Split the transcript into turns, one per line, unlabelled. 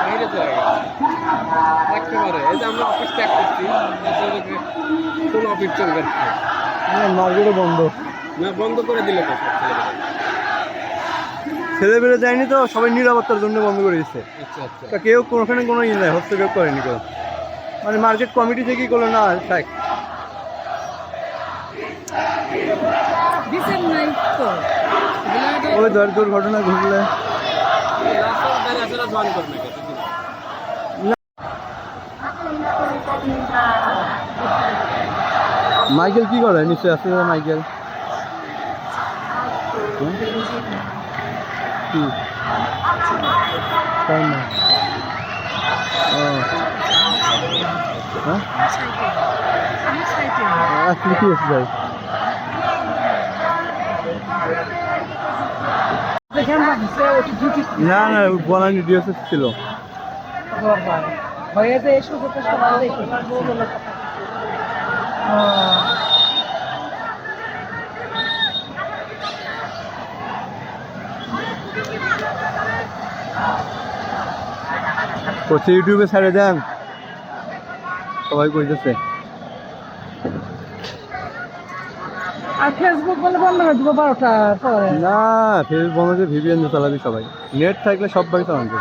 বাইরে চলে গেছে একেবারে এই যে আমরা অফিস ত্যাগ করছি কোন অফিস চলবে না।
মার্কেটও বন্ধ।
না বন্ধ করে দিলে তো সব
ছেলে বেড়ে যায়নি তো সবাই নিরাপত্তার জন্য বন্ধ করে দিচ্ছে
আচ্ছা আচ্ছা।
তা কেউ কোনোখানে কোনো ইয়ে নাই হস্তক্ষেপ করেনি কেউ। মানে মার্কেট কমিটি থেকেই করল না থাক। ওই ধর দুর্ঘটনা ঘটলে। মাইকেল কি করে? নিশ্চয় আছে মাইকেল? কি? হ্যাঁ? আছে যাই না না বনানি ডিএসএস ছিল। ইউটিউবে ছেড়ে দেন। সবাই কইতেছে।
আর ফেসবুক বলে বন্ধ করে দেবো বারোটার পরে।
না ফেসবুক বন্ধ ভিভিএন চালাবি সবাই। নেট থাকলে সব বাড়িতে যাবে